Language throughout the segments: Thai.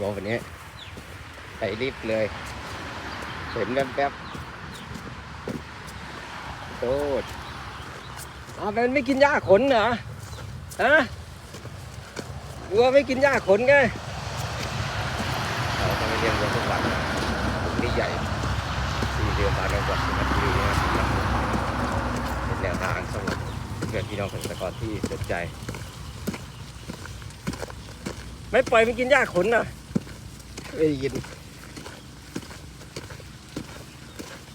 วัววันนี้ไปรีบเลย เห็นแป๊บๆโตดอ้าวมันไม่กินหญ้าขนเหรอ ฮะวัวไม่กินหญ้าขนไงเราต้องไปเลี้ยงวัวทุกวันนี่ใหญ่ที่เดือนตามจังหวัดสุพรรณบุรีนะครับเป็นแนวทางสำหรับเพื่อนพี่น้องเกษตรกรที่สนใจ ไม่ปล่อยมันกินหญ้าขนนะ ไม่ได้ยิน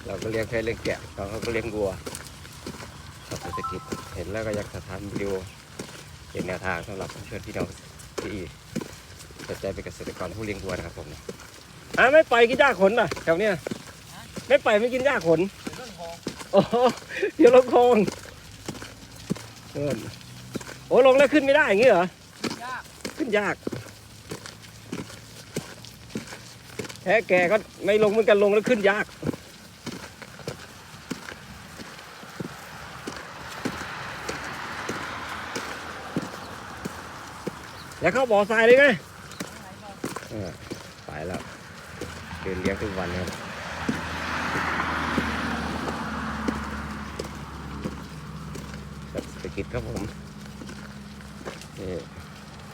เราก็เลี้ยงแค่เลี้ยงแกะเขาก็เลี้ยงวัวชอบเศรษฐกิจเห็นแล้วก็อยากจะทำวิดีโอเป็นแนวทางสำหรับเพื่อนพี่น้องที่สนใจเป็นเกษตรกรผู้เลี้ยงวัวนะครับผมอะไม่ปล่อยกินหญ้าขนน่ะแถวเนี้ยไม่ปล่อยไม่กินหญ้าขนโอ้โหเดี๋ยวลงคลองเออโอ้ลงแล้วขึ้นไม่ได้อย่างงี้เหรอขึ้นยาก แพ้แก่ก็ไม่ลงเหมือนกันลงแล้วขึ้นยากแล้วเข้าบ่อทรายเลยไงไปแล้วเดินเลี้ยงทุกวันครับแบบเศรษฐกิจครับผมนี่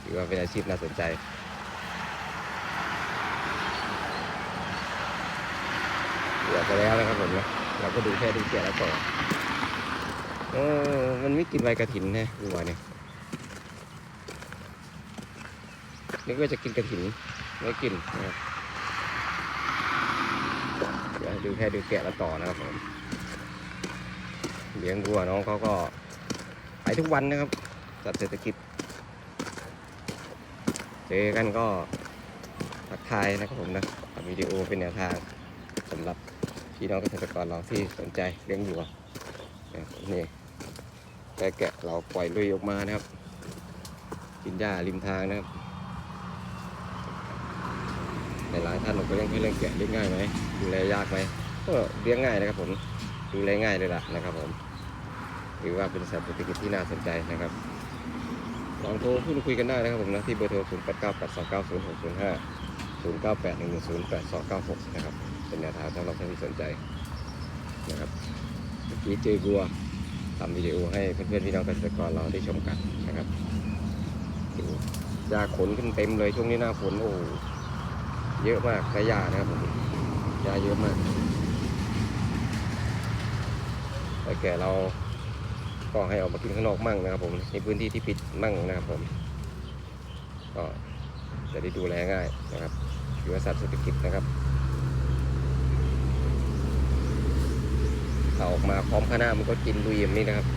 ถือว่าเป็นอาชีพน่าสนใจ เหลือไปแล้วนะครับผมนะเราก็ดูแค่ดูเกียร์แล้วก่อนเออมันไม่กินใบกระถินนะดูว่าเนี่ยนี่ก็จะกินกระถินไม่กินนะครับเดี๋ยวดูแค่ดูแกะแล้วต่อนะครับผมเลี้ยงวัวน้องเขาก็ไปทุกวันนะครับจัดเศรษฐกิจเจอกันก็ทักทายนะครับผมนะทำวิดีโอเป็นแนวทางสำหรับ พี่น้องเกษตรกรเราที่สนใจเลี้ยงวัวนะนี่แกะแกะเราปล่อยลุยออกมานะครับ กินหญ้าริมทางนะครับในหลายท่านบอกว่าเลี้ยงให้เลี้ยงแกะเลี้ยงง่ายไหมดูแลยากไหมก็เลี้ยงง่ายนะครับผมดูแลง่ายเลยล่ะนะครับผมถือว่าเป็นสัตว์เศรษฐกิจที่น่าสนใจนะครับลองโทรพูดคุยกันได้นะครับผมนะที่เบอร์โทร 0 8 9 8 2 9 0 6 0 5 0 9 8 1 1 0 8 2 9 6 นะครับ เป็นแนวทางสำหรับท่านที่สนใจนะครับเมื่อกี้เจอบัวทำวิดีโอให้เพื่อนๆพี่น้องเกษตรกรเราได้ชมกันนะครับดูยาขนขึ้นเต็มเลยช่วงนี้หน้าฝนโอ้โหเยอะมากระยานะครับผมยาเยอะมากแต่แก่เราก็ให้ออกมากินข้างนอกมั่งนะครับ ผมในพื้นที่ที่ปิดมั่งนะครับผม ก็จะได้ดูแลง่ายนะครับถือว่าสัตว์เศรษฐกิจนะครับ ถ้าออกมาพร้อมคณะมันก็กินลุยแบบนี้นะครับ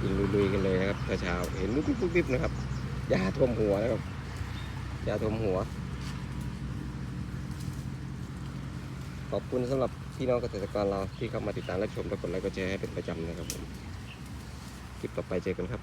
กินลุยๆกันเลยนะครับเช้าเห็นมุบๆๆนะครับยาท่วมหัวนะครับยาท่วมหัว ขอบคุณสำหรับพี่น้องเกษตรกรเราที่เข้ามาติดตามและชมและกดไลค์กดแชร์ให้เป็นประจำนะครับผมคลิปต่อไปเจอกันครับ